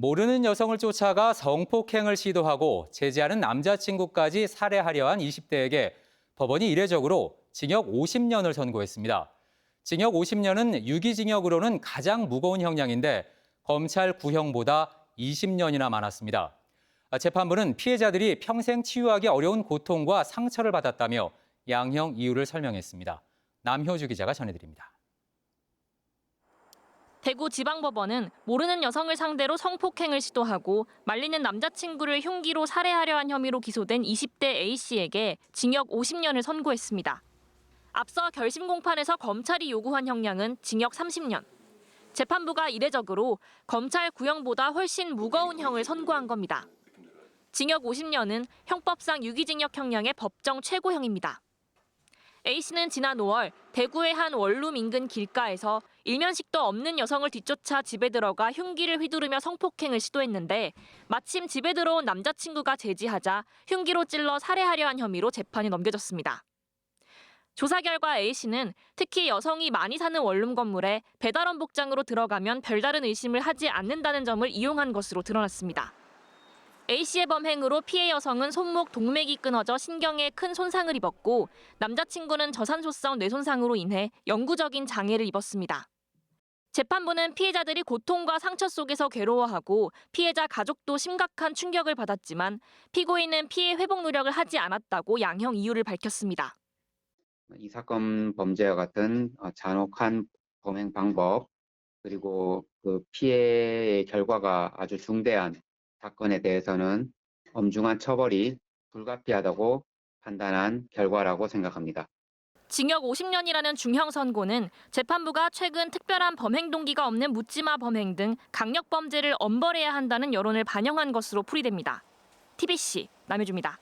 모르는 여성을 쫓아가 성폭행을 시도하고 제지하는 남자친구까지 살해하려 한 20대에게 법원이 이례적으로 징역 50년을 선고했습니다. 징역 50년은 유기징역으로는 가장 무거운 형량인데 검찰 구형보다 20년이나 많았습니다. 아, 재판부는 피해자들이 평생 치유하기 어려운 고통과 상처를 받았다며 양형 이유를 설명했습니다. 남효주 기자가 전해드립니다. 대구지방법원은 모르는 여성을 상대로 성폭행을 시도하고 말리는 남자친구를 흉기로 살해하려 한 혐의로 기소된 20대 A씨에게 징역 50년을 선고했습니다. 앞서 결심 공판에서 검찰이 요구한 형량은 징역 30년. 재판부가 이례적으로 검찰 구형보다 훨씬 무거운 형을 선고한 겁니다. 징역 50년은 형법상 유기징역 형량의 법정 최고형입니다. A씨는 지난 5월 대구의 한 원룸 인근 길가에서 일면식도 없는 여성을 뒤쫓아 집에 들어가 흉기를 휘두르며 성폭행을 시도했는데 마침 집에 들어온 남자친구가 제지하자 흉기로 찔러 살해하려 한 혐의로 재판에 넘겨졌습니다. 조사 결과 A씨는 특히 여성이 많이 사는 원룸 건물에 배달원 복장으로 들어가면 별다른 의심을 하지 않는다는 점을 이용한 것으로 드러났습니다. A씨의 범행으로 피해 여성은 손목 동맥이 끊어져 신경에 큰 손상을 입었고 남자친구는 저산소성 뇌손상으로 인해 영구적인 장애를 입었습니다. 재판부는 피해자들이 고통과 상처 속에서 괴로워하고 피해자 가족도 심각한 충격을 받았지만 피고인은 피해 회복 노력을 하지 않았다고 양형 이유를 밝혔습니다. 이 사건 범죄와 같은 어, 잔혹한 범행 방법 그리고 그 피해의 결과가 아주 중대한 사건에 대해서는 엄중한 처벌이 불가피하다고 판단한 결과라고 생각합니다. 징역 50년이라는 중형 선고는 재판부가 최근 특별한 범행 동기가 없는 묻지마 범행 등 강력 범죄를 엄벌해야 한다는 여론을 반영한 것으로 풀이됩니다. TBC 남효주입니다.